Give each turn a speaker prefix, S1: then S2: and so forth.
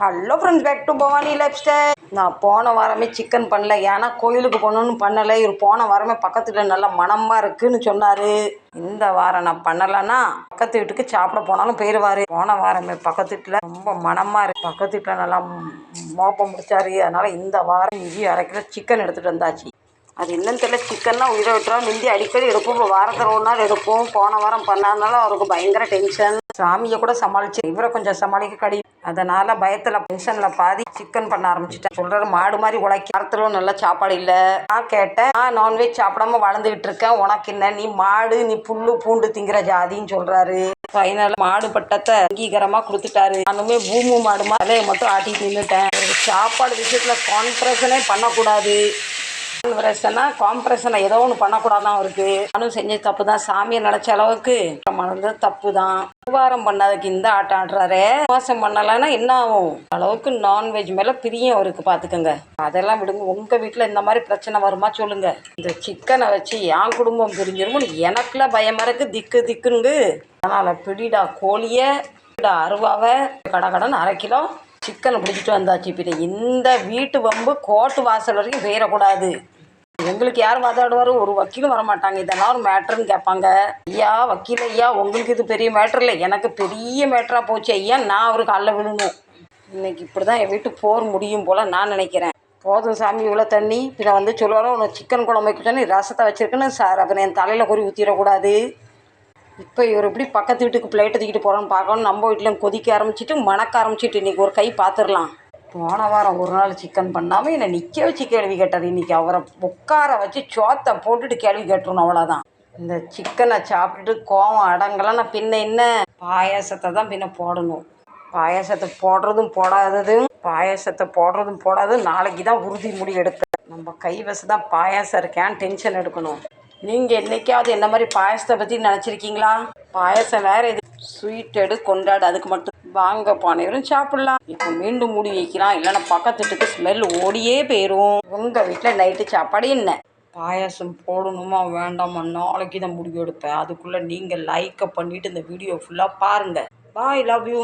S1: Hello friends back to Bhavani lifestyle நான் போன வாரமே சிக்கன் பண்ணல. ஏன்னா கோயிலுக்கு போகணுன்னு பண்ணலை. இவர் போன வாரமே பக்கத்துல நல்லா மனமாக இருக்குன்னு சொன்னார். இந்த வாரம் நான் பண்ணலைன்னா பக்கத்து வீட்டுக்கு சாப்பிட போனாலும் போயிடுவார் போன வாரமே பக்கத்து வீட்டில் ரொம்ப மனமாக இருக்கு. பக்கத்து வீட்டில் நல்லா மோப்பம் முடிச்சாரு. அதனால் இந்த வாரம் இஞ்சி அரை கிலோ சிக்கன் எடுத்துகிட்டு வந்தாச்சு. அது என்னன்னு தெரியல. சிக்கன்னா உயிரை விட்டுறோம் முந்தி அடிக்கடி எடுப்போம். இப்போ வாரத்தில் ஒரு நாள் எடுப்போம். போன வாரம் பண்ணாதனால அவருக்கு பயங்கர டென்ஷன் சாமியை கூட சமாளிச்சு. இவரை கொஞ்சம் சமாளிக்க கடி அதனால பயத்தில் ஃபங்க்ஷனில் பாதி சிக்கன் பண்ண ஆரம்பிச்சிட்டேன். சொல்கிற மாடு மாதிரி உழைக்க வாரத்தில் நல்ல சாப்பாடு இல்லை. நான் கேட்டேன் நான் நான்வெஜ் சாப்பிடாம வளர்ந்துக்கிட்டு இருக்கேன். உனக்கு என்ன? நீ மாடு நீ புல்லு பூண்டு திங்கிற ஜாதின்னு சொல்கிறாரு ஃபைனலாக மாடு பட்டத்தை அங்கீகாரமாக கொடுத்துட்டாரு. நானுமே பூமு மாடு மாதிரி மட்டும் ஆட்டி நின்றுட்டேன் சாப்பாடு விஷயத்தில் கான்ஃபரன்ஸனே பண்ணக்கூடாது. கான்ஃபரன்ஸ்னா காம்ப்ரஷனை ஏதோ ஒன்று பண்ணக்கூடாதான் அவருக்கு. நானும் செஞ்ச தப்பு தான் சாமியை நினச்ச அளவுக்கு மறந்தது தப்பு தான் உபகாரம் பண்ணதுக்கு இந்த ஆட்டம் ஆடுறாரு. மோசம் பண்ணலைன்னா என்ன ஆகும்? அளவுக்கு நான்வெஜ் மேலே பிரியம் அவருக்கு பார்த்துக்கோங்க அதெல்லாம் விடுங்க. உங்கள் வீட்டில் இந்த மாதிரி பிரச்சனை வருமா சொல்லுங்க. இந்த சிக்கனை வச்சு என் குடும்பம் பிரிஞ்சிருமோ எனக்குல பயமாக இருக்கு. திக்கு திக்குன்னு அதனால் பிடிடா கோழியை பிடிடா அருவாவை கடை கடன் அரை கிலோ சிக்கனை பிடிச்சிட்டு வந்தாச்சு. பின்ன இந்த வீட்டு வம்பு கோட்டு வாசல் வரைக்கும் போயிடக்கூடாது எங்களுக்கு யார் வாதாடுவார்? ஒரு வக்கீலும் வரமாட்டாங்க. இதெல்லாம் ஒரு மேட்ருன்னு கேட்பாங்க. ஐயா வக்கீல் ஐயா உங்களுக்கு இது பெரிய மேட்ரு இல்லை. எனக்கு பெரிய மேட்ராக போச்சு ஐயா. நான் அவருக்கு அல்ல விழுணும். இன்னைக்கு இப்படி தான் என் வீட்டு போர் முடியும் போல் நான் நினைக்கிறேன். போதும் சாமி இவ்வளோ தண்ணி. பின்ன வந்து சொல்லுவாரோ உனக்கு சிக்கன் குழம்பு வைக்க சொன்னி ரசத்தை வச்சுருக்குன்னு சார் அப்புறம் என் தலையில் குறி ஊற்றிடக்கூடாது இப்போ இவர் எப்படி பக்கத்து வீட்டுக்கு பிளேட்டை தூக்கிட்டு போகிறோன்னு பார்க்கணும் நம்ம வீட்டில் கொதிக்க ஆரம்பிச்சிட்டு மணக்க ஆரம்பிச்சிட்டு இன்றைக்கி ஒரு கை பார்த்துடலாம் போன வாரம் ஒரு நாள் சிக்கன் பண்ணாமல் என்னை நிற்க வச்சு கேள்வி கேட்டார் இன்றைக்கி அவரை உட்கார வச்சு சோத்தை போட்டுட்டு கேள்வி கேட்டுருணும் அவ்வளோதான் இந்த சிக்கனை சாப்பிட்டுட்டு கோவம் அடங்கலாம் நான் பின்ன என்ன? பாயாசத்தை தான் பின்ன போடணும். பாயாசத்தை போடுறதும் போடாததும் பாயாசத்தை போடுறதும் போடாததும் நாளைக்கு தான் உறுதி முடி எடுப்பேன். நம்ம கை தான் பாயாசம் இருக்கேன். டென்ஷன் எடுக்கணும். நீங்கள் என்னைக்காவது என்ன மாதிரி பாயாசத்தை பற்றி நினச்சிருக்கீங்களா? பாயாசம் வேறு இது. ஸ்வீட் எடு கொண்டாடு. அதுக்கு மட்டும் வாங்க பானைவரும் சாப்பிடலாம். இப்போ மீண்டும் மூடி வைக்கிறான். இல்லைன்னா பக்கத்து வீட்டுக்கு ஸ்மெல் ஓடியே போயிடும் உங்கள் வீட்டில் நைட்டு சாப்பாடு என்ன? பாயாசம் போடணுமா வேண்டாமா? நாளைக்கு தான் முடிவு எடுப்பேன் அதுக்குள்ளே நீங்கள் லைக்கை பண்ணிவிட்டு இந்த வீடியோ ஃபுல்லாக பாருங்கள் பாய் லவ் யூ